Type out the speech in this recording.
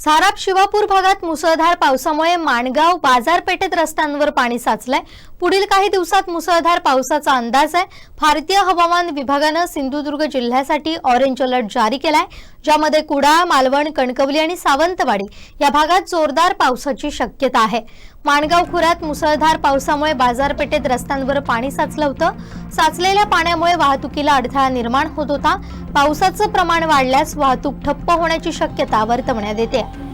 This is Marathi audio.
साराप शिवापूर भागात मुसळधार पावसामुळे माणगाव बाजारपेठेत रस्त्यांवर पाणी साचलंय. पुढील काही दिवसात मुसळधार पावसाचा अंदाज आहे. भारतीय हवामान विभागानं सिंधुदुर्ग जिल्ह्यासाठी ऑरेंज अलर्ट जारी केलाय. ज्यामध्ये कुडाळ मालवण कणकवली आणि सावंतवाडी या भागात जोरदार पावसाची शक्यता आहे. माणगाव खोऱ्यात मुसळधार पावसामुळे बाजारपेठेत रस्त्यांवर पाणी साचलं होतं. साचलेल्या पाण्यामुळे वाहतुकीला अडथळा निर्माण होत होता. पावसाचं प्रमाण वाढल्यास वाहतूक ठप्प होण्याची शक्यता वर्तवण्यात येते.